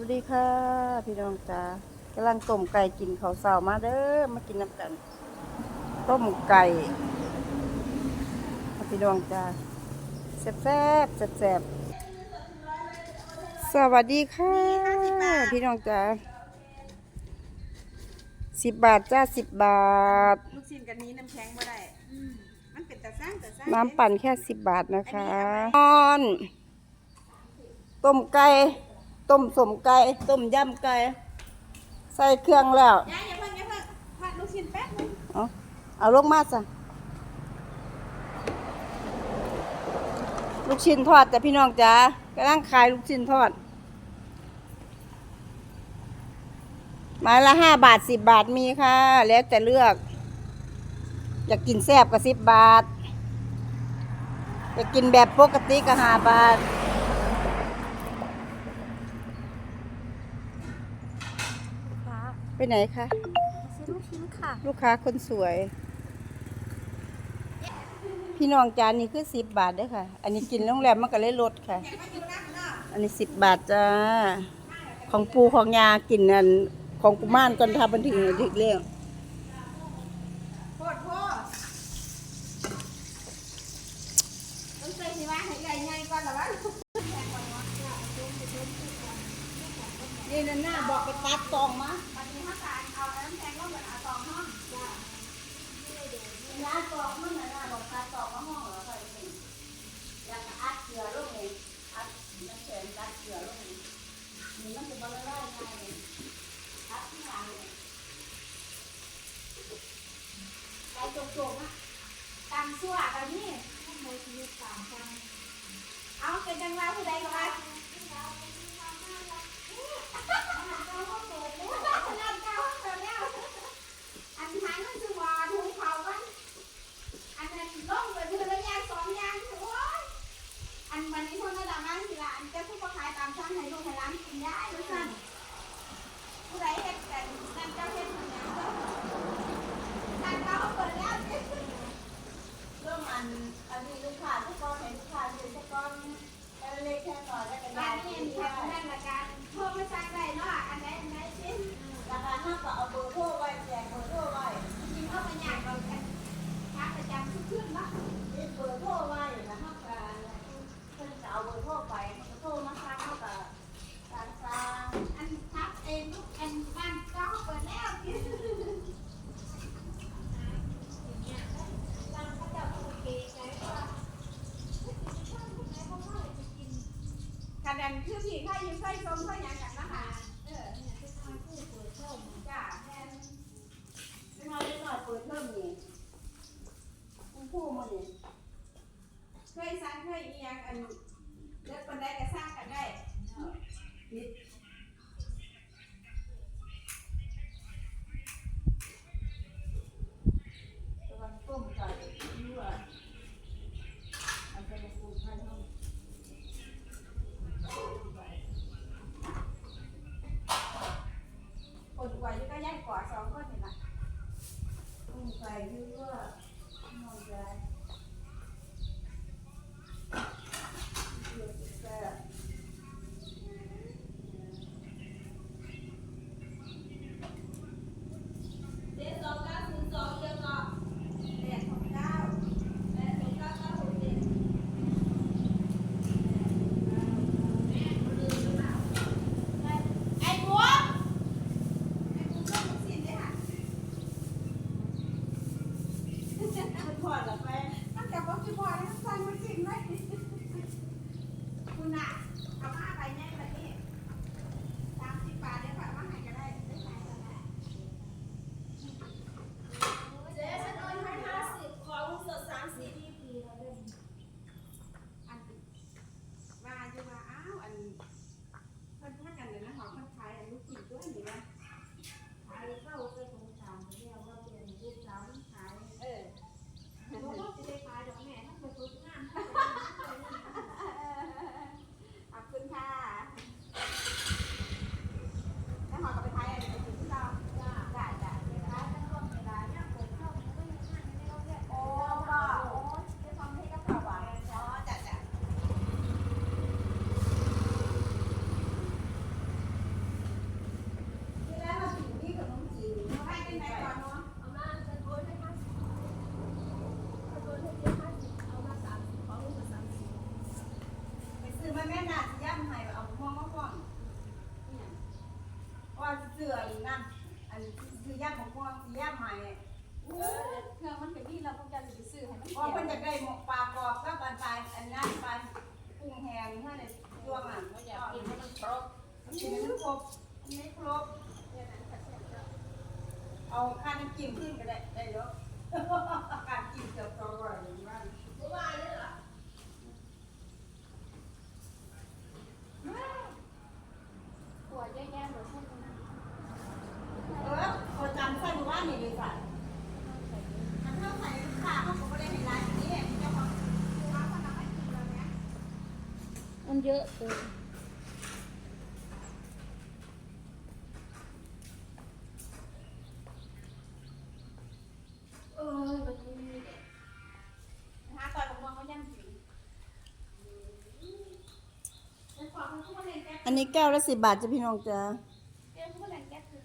วัสดีค่ะ พี่น้องจ้ากำลังต้มไก่กินข้าวเสามาเด้อมากินน้ำกัน ต้มไก่พี่น้องจ้าแซ่บแซ่บแซ่บแซ่บสวัสดีค่ะ พี่น้องจ้าสิบบาทจ้าสิบบาท ลูกชิ้นกันนี้น้ำแข็งบ่ได้มันเป็นตะสร้างตะสร้างน้ำปั่นแค่สิบบาทนะคะนอนต้มไก่ ต้มสมไก่ต้มยำไก่ใส่เครื่องแล้วยายอย่าเพิ่งอย่าเพิ่งทอดลูกชิ้นแป๊บนึงเอาเอาลงมาซะลูกชิ้นทอดแต่พี่น้องจ๋ากำลังขายลูกชิ้นทอดไม้ละห้าบาทสิบบาทมีค่ะ แล้วแต่เลือก อยากกินแซ่บก็สิบบาท อยากกินแบบปกติก็ห้าบาท ค่ะ ไปไหนคะ ซื้อลูกชิ้นค่ะ ลูกค้าคนสวย พี่น้องจานนี้คือสิบบาทเด้อค่ะ อันนี้กินโรงแรมมันก็เลยลดค่ะ อันนี้สิบบาทจ้า ของปูของยากินอันของกุมารก่อนทำบันถึงถึงเรื่องโคตรโคตรต้องใส่สิว่าให้ใหญ่ใหญ่ก่อนเหรอวะนี่นั่นหน้าบอกไปตัดตองมาวันนี้มาการเอาน้ำแข็งก็เหมือนเอาตองห้องจ้า หน้าตองมันน่ะหน้าบอกตัดตองมาห้องเหรอค่ะอยากอัดเกลือลงเองอัดน้ำแข็งอัดเกลือลงเองนี่มันจะบละลายง่ายเลยอัดที่หลังเลย ไปจกๆนะ ตำซั่วกันนี่เอาเป็นจังหวะผู้ใดก็ว่าอันหางมันจะว่าถุงเขากันอันนั้นล่องไปเพื่อระยะสองยางโอ้ยอันวันนี้คนระดับนั้นสิละอันเจ้าผู้ประขายตามช่างให้ลูกให้ร้านกินได้ด้วยซ้ำผู้ใดเฮ็ดกันนั่นเจ้าเฮ็ดเหมือนกันเจ้าทางเขาเปิดแล้วสิ เรื่องอันอันนี้ลูกค้าทุกคนเห็นลูกค้าอยู่ทุกคนแค่เล็กแค่น้อยแล้วก็ บ้า ได้ นนี้มีทางด้านละการโทรมาสั่งได้เนาะอันไหนอันไหนสิ ราคาห้าก็เอา เบอร์โทรไว้แจกเบอร์โทรไว้ จริงๆเขาไปยากเรากันทักประจำทุกคืนเนาะ นี่เบอร์โทรไว้นะคะการเพิ่นจะเอาเบอร์โทรไปมันก็โทรมาทางเขากับการสร้าง อันทักเองลูกอันบ้านก็เปิดแล้วขนาดคือพี่ข้ายังเคยชมเขาอย่างกันนะคะเออจ้าแทน ไม่น้อยไม่น้อยเปิดเพิ่มนี่คุณผู้มาเนี่ย เคยสั่งเคยอีหยังอันเลิกคนได้ก็สร้างกันได้ กำลังต้มไก่ยั่วอันเป็นปูไทยห้อง คนกว่า อยู่ก็ย้ายกว่าสองคนนี่ละต้มไก่ยั่วน้องยายยั่วแซ่บ หน้าสิย่ำให้เอาม่วงมาฟ้องเนี่ยว่าเสื้ออีนั่นอัน คือย่ำของม่วงสิย่ำให้เออเครื่องมันเป็นนี่เราต้องการจะไปซื้อให้มันว่าเพิ่นจะได้หมกปลากรอบกับอันปลาอันนั้นปลากุ้งแห้งเมื่อในช่วงอะอยากกินให้มันครบกินให้มันครบไม่ครบเอาค่าน้ำจิ้มขึ้นก็ได้ได้เยอะการกินเกือบสองร้อยหนึ่งวันไม่ว่าเลยเหรอปวดแย่ๆเหมือนพวกนั้น เออคนจำใส่หมู่บ้า นนี่ดีกว่ามันเท่าใส่ขาเขาก็ไม่ได้ในร้านนี้เจ้าของว่าคนนั้นไม่กินเลยนะมันเยอะเกินเออมันมีเด็กนะคะต่อยกับมองเขาย่างสิเป็นความเป็นผู้เล่นแก๊สอันนี้แก้วละสิบบาทจ้ะพี่น้องจ้า เรื่องผู้เล่นแก๊สคือ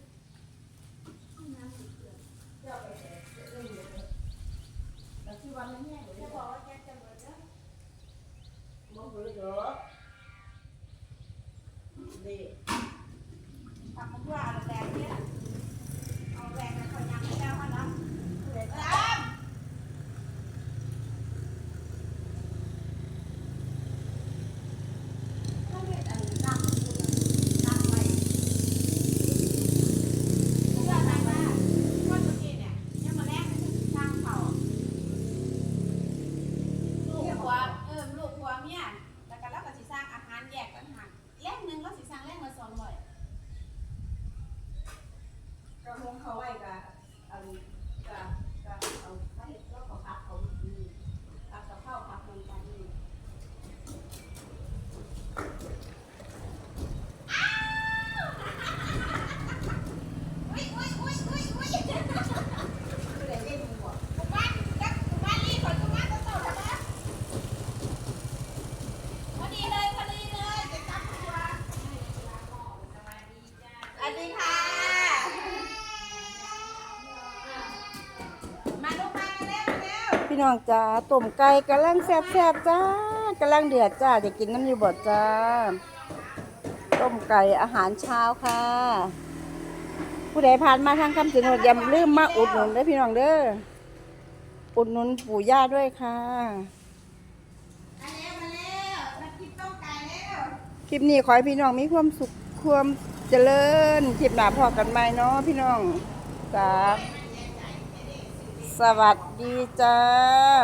แต่ที่วันนี้เนี่ย จะบอกว่าแก๊สจะเหมือนเดิม มันเบื่อเยอะดี ทำมันว่าแรงเนี่ยเอาแรงกันคนยังไม่ได้ว่านะเด็กตาม ถ้าเห็ดอันน้ำมันคุณน้ำไป เชื่อไหมว่าคนเมื่อกี้เนี่ยยังมาแรกนี่คือสร้างเขาลูกหัวเออลูกหัวเมียแล้วก็แล้วก็สิสร้างอาหารแยกกันหันแรกหนึ่งแล้วสิสร้างแรกละสองร้อย กระมงเขาไว้กับอันกับกับเอาถ้าเห็ดก็เขาพักเขาดีพักกับข้าวพักมันกันนี่ อุ้ยอุ้ยอุ้ยอุ้ยอุ้ย คือได้เล่นมึงบ่ กูบ้านกักกูบ้านรีบก่อนกูบ้านต้องโตแล้วนะพอดีเลยพอดีเลยจะจับตัว สวัสดีค่ะ มาลูกมาเร็วเร็ว พี่น้องจ้าต้มไก่กำลังแซ่บแซ่บๆจ้ากำลังเดือดจ้าจะกินน้ำอยู่บ่จ้า ต้มไก่อาหารเช้าค่ะ ผู้ใดผ่านมาทางคำสินดอย่าลืมมาอุดหนุนเด้อพี่น้องเด้ออุดหนุนปู่ย่าด้วยค่ะมาเร็วมาเร็วมากินต้มไก่เร็วคลิปนี้ขอให้พี่น้องมีความสุขความเจริญคลิปหน้าพอกันใหม่เนาะพี่น้องจ้า สวัสดีจ้า